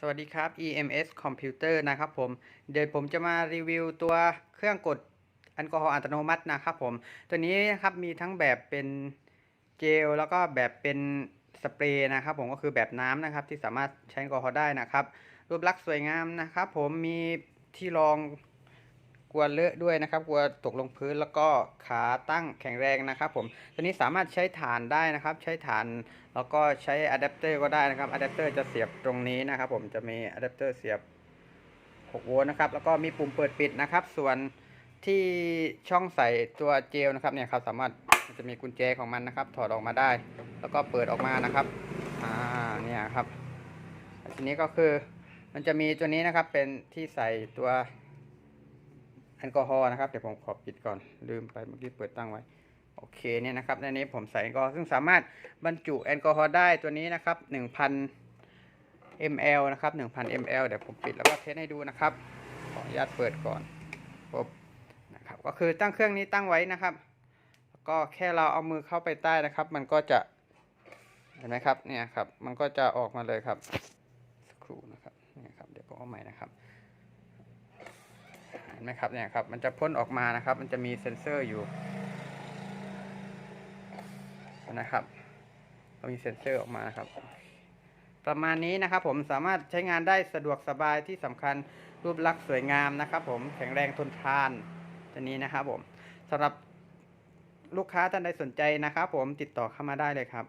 สวัสดีครับ EMS Computer นะครับผม เดี๋ยวผมจะมารีวิวตัวเครื่องกดแอลกอฮอล์อัตโนมัตินะครับผม ตัวนี้นะครับมีทั้งแบบเป็นเจลแล้วก็แบบเป็นสเปรย์นะครับผมก็คือแบบน้ำนะครับที่สามารถใช้แอลกอฮอล์ได้นะครับ รูปลักษณ์สวยงามนะครับผมมีที่รอง กลัวเลอะด้วยนะครับกลัวตกลงพื้นแล้วก็ขาตั้งแข็งแรงนะครับผมตัวนี้สามารถใช้ฐานได้นะครับ ใช้ฐานแล้วก็ใช้อะแดปเตอร์ก็ได้นะครับอะแดปเตอร์จะเสียบตรงนี้นะครับ ผมจะมีอะแดปเตอร์เสียบ6โวลต์นะครับแล้วก็มีปุ่มเปิดปิดนะครับ ส่วนที่ช่องใส่ตัวเจลนะครับเนี่ยครับสามารถจะมีกุญแจของมันนะครับ ถอดออกมาได้ แล้วก็เปิดออกมานะครับอ่าเนี่ยครับทีนี้ก็คือมันจะมีตัวนี้นะครับเป็นที่ใส่ตัว แอลกอฮอล์นะครับเดี๋ยวผมขอปิดก่อนลืมไปเมื่อกี้เปิดตั้งไว้โอเคเนี่ยนะครับในนี้ผมใส่แอลกอฮอล์ซึ่งสามารถบรรจุแอลกอฮอล์ได้ตัวนี้นะครับ 1,000 ml นะครับ 1,000 ml เดี๋ยวผมปิดแล้วก็เทสให้ดูนะครับขออนุญาตเปิดก่อนปุ๊บนะครับก็คือตั้งเครื่องนี้ตั้งไว้นะครับ ก็แค่เราเอามือเข้าไปใต้นะครับ มันก็จะเห็นไหมครับเนี่ยครับมันก็จะออกมาเลยครับสกครูนะครับเนี่ยครับเดี๋ยวผมเอาใหม่นะครับ ไหมครับเนี่ยครับ มันจะพ่นออกมานะครับ มันจะมีเซ็นเซอร์อยู่นะครับก็มีเซ็นเซอร์ออกมานะครับ ประมาณนี้นะครับ ผมสามารถใช้งานได้สะดวกสบายที่สำคัญรูปลักษณ์สวยงามนะครับ ผมแข็งแรงทนทานตัวนี้นะครับ ผมสำหรับลูกค้าท่านใดสนใจนะครับ ผมติดต่อเข้ามาได้เลยครับ